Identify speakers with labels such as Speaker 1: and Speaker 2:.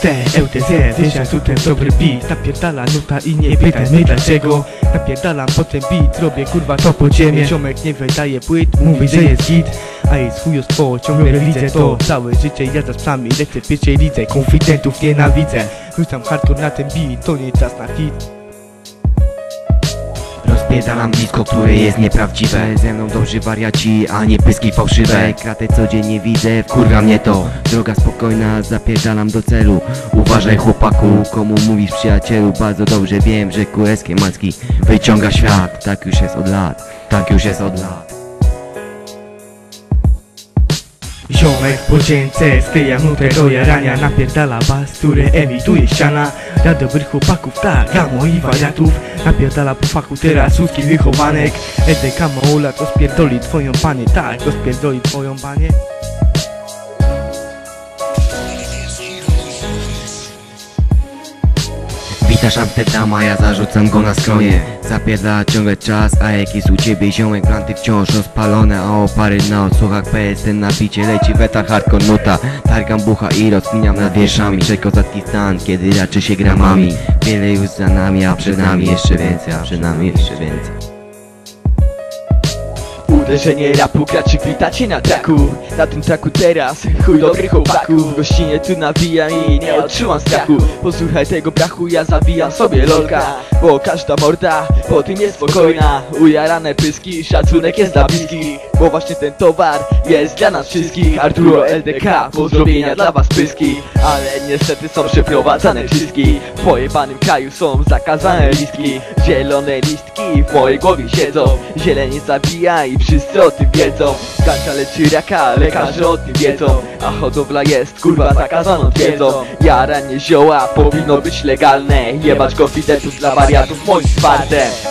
Speaker 1: ST, LTZ, tu ten dobry beat. Napierdala nuta i nie pytaj mnie dlaczego. Napierdalam potem beat, robię kurwa to pod ziemię Ziomek nie wydaje płyt, mówi, że jest git. A jest chujostwo, ciągle widzę to. Całe życie jazda z psami, lecę w pierwszej lidze. Konfidentów nienawidzę. Rzucam hardcore na ten beat, to nie czas na hit
Speaker 2: Rozpierdalam disco, które jest nieprawdziwe. Ze mną dobrzy wariaci, a nie pyski fałszywe. Kratę codziennie widzę, wkurwa mnie to. Droga spokojna, zapierdalam do celu. Uważaj chłopaku, komu mówisz przyjacielu? Bardzo dobrze wiem, że QSK Macki wyciąga świat. Tak już jest od lat, tak już jest od lat
Speaker 1: Ziomek podzięce, skleja nutę do jarania Napierdala bas, który emituje ściana. Dla dobrych chłopaków, tak, gamo i wariatów. Napierdala po fachu teraz ludzki wychowanek EDK Maula rozpierdoli twoją panię Tak, rozpierdoli twoją panię
Speaker 2: Witasz Amsterdama, ja zarzucam go na skronie Zapierdala ciągle czas, a jak jest u ciebie ziomek Planty wciąż rozpalone, a opary na odsłuchach PSN na bicie leci weta hardcore nuta. Targam bucha i rozkminiam nad wierszami. Czekozacki stan, kiedy raczy się gramami. Wiele już za nami, a przed nami jeszcze więcej A przed nami jeszcze więcej
Speaker 3: Uderzenie rapu graczy witacie na traku. Na tym traku teraz chuj dobrych chłopaków W gościnie tu nawijam i nie odczuwam strachu. Posłuchaj tego brachu, ja zawijam sobie lolka. Bo każda morda po tym jest spokojna. Ujarane pyski, szacunek jest dla bliskich. Bo właśnie ten towar jest dla nas wszystkich. Arturo LDK, pozdrowienia dla was pyski Ale niestety są przeprowadzane czystki W pojebanym kraju są zakazane listki. Zielone listki w mojej głowie siedzą. Zielenie zabija i wszyscy o tym wiedzą. Ganja leczy raka, lekarze o tym wiedzą. A hodowla jest kurwa zakazaną twierdzą. Jaranie zioła powinno być legalne. Jebać konfidentów dla wariatów moim twardzem